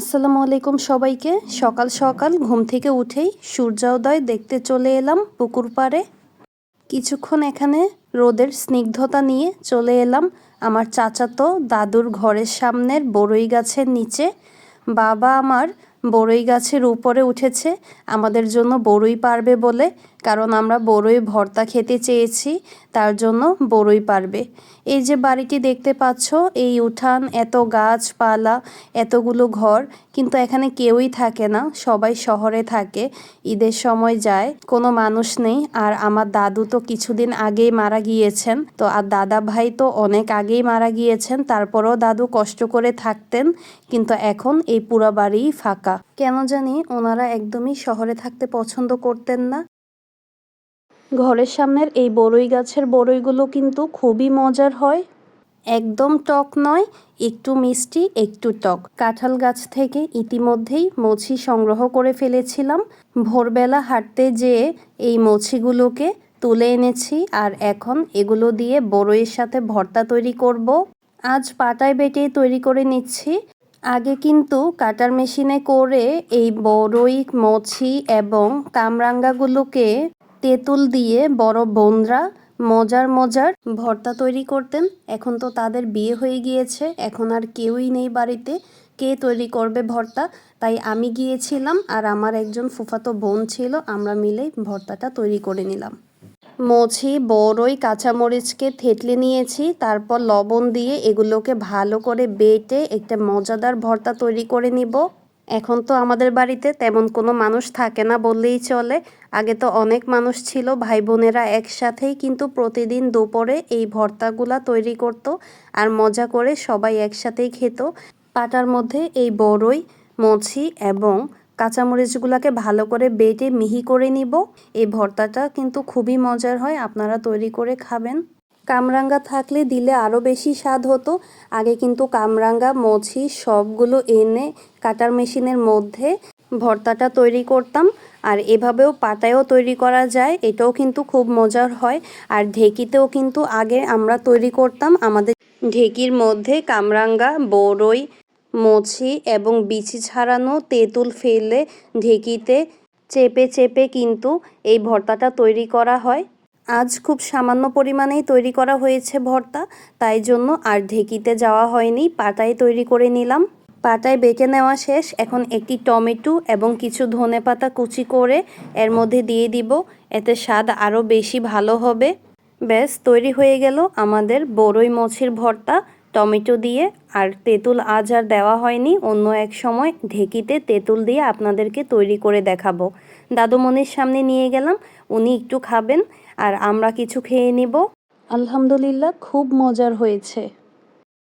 আসসালামু আলাইকুম সবাইকে। সকাল সকাল ঘুম থেকে উঠেই সূর্যোদয় দেখতে চলে এলাম পুকুর পাড়ে। কিছুক্ষণ এখানে রোদের স্নিগ্ধতা নিয়ে চলে এলাম আমার চাচাতো দাদুর ঘরের সামনের বড়ই গাছের নিচে। বাবা আমার বড়ই গাছের উপরে উঠেছে। আমাদের জন্য বড়ই পারবে বলে, কারণ আমরা বড়ই ভর্তা খেতে চেয়েছি, তার জন্য বড়ই পারবে। এই যে বাড়িটি দেখতে পাচ্ছ, এই উঠান, এত গাছপালা, এতগুলো ঘর, কিন্তু এখানে কেউই থাকে না, সবাই শহরে থাকে, ঈদের সময় যায়, কোনো মানুষ নেই, আর আমার দাদু তো কিছুদিন আগেই মারা গিয়েছেন, তো আর দাদা ভাই তো অনেক আগেই মারা গিয়েছেন, তারপরেও দাদু কষ্ট করে থাকতেন, কিন্তু এখন এই পুরা বাড়ি ফাঁকা। কেন জানি ওনারা একদমই শহরে থাকতে পছন্দ করতেন না। ঘরের সামনের এই বড়ই গাছের বড়ইগুলো কিন্তু খুবই মজার হয়। একদম টক নয়, একটু মিষ্টি, একটু টক। কাঁঠাল গাছ থেকে ইতিমধ্যেই মছি সংগ্রহ করে ফেলেছিলাম। ভোরবেলা হাঁটতে যেয়ে এই মছিগুলোকে তুলে এনেছি আর এখন এগুলো দিয়ে বড়ইয়ের সাথে ভর্তা তৈরি করব। আজ পাটায় বেটে তৈরি করে নিচ্ছি। আগে কিন্তু কাটার মেশিনে করে এই বড়ই মছি এবং কামরাঙ্গাগুলোকে তেঁতুল দিয়ে বড় বোনরা মজার মজার ভর্তা তৈরি করতেন। এখন তো তাদের বিয়ে হয়ে গিয়েছে। এখন আর কেউই নেই বাড়িতে। কে তৈরি করবে ভর্তা? তাই আমি গিয়েছিলাম আর আমার একজন ফুফাতো বোন ছিল। আমরা মিলে ভর্তাটা তৈরি করে নিলাম। মছি বড়ই কাঁচামরিচকে থেতলে নিয়েছি, তারপর লবণ দিয়ে এগুলোকে ভালো করে বেটে একটা মজাদার ভর্তা তৈরি করে নিব। এখন তো আমাদের বাড়িতে তেমন কোনো মানুষ থাকে না বললেই চলে। আগে তো অনেক মানুষ ছিল ভাই বোনেরা একসাথেই কিন্তু প্রতিদিন দুপুরে এই ভর্তাগুলা তৈরি করতো আর মজা করে সবাই একসাথেই খেত। পাটার মধ্যে এই বড়ই মছি এবং কাঁচামরিচগুলোকে ভালো করে বেটে মিহি করে নিব। এই ভর্তাটা কিন্তু খুবই মজার হয়, আপনারা তৈরি করে খাবেন। কামরাঙ্গা থাকলে দিলে আরও বেশি স্বাদ হতো। আগে কিন্তু কামরাঙ্গা মছি সবগুলো এনে কাটার মেশিনের মধ্যে ভর্তাটা তৈরি করতাম। আর এভাবেও পাতায়ও তৈরি করা যায়, এটাও কিন্তু খুব মজার হয়। আর ঢেকিতেও কিন্তু আগে আমরা তৈরি করতাম। আমাদের ঢেকির মধ্যে কামরাঙ্গা, বড়ই মছি এবং বিচি ছাড়ানো তেঁতুল ফেলে ঢেকিতে চেপে চেপে কিন্তু এই ভর্তাটা তৈরি করা হয়। আজ খুব সামান্য পরিমাণেই তৈরি করা হয়েছে ভর্তা, তাই জন্য আর ঢেকিতে যাওয়া হয়নি, পাটায় তৈরি করে নিলাম। পাটায় বেটে নেওয়া শেষ, এখন একটি টমেটো এবং কিছু ধনে পাতা কুচি করে এর মধ্যে দিয়ে দিব, এতে স্বাদ আরও বেশি ভালো হবে। ব্যাস, তৈরি হয়ে গেল আমাদের বড়ই মছির ভর্তা। টমেটো দিয়ে আর তেঁতুল আজ আর দেওয়া হয়নি। অন্য এক সময় ঢেকিতে তেঁতুল দিয়ে আপনাদেরকে তৈরি করে দেখাবো। দাদুমণির সামনে নিয়ে গেলাম, উনি একটু খাবেন আর আমরা কিছু খেয়ে নেব। আলহামদুলিল্লাহ, খুব মজার হয়েছে।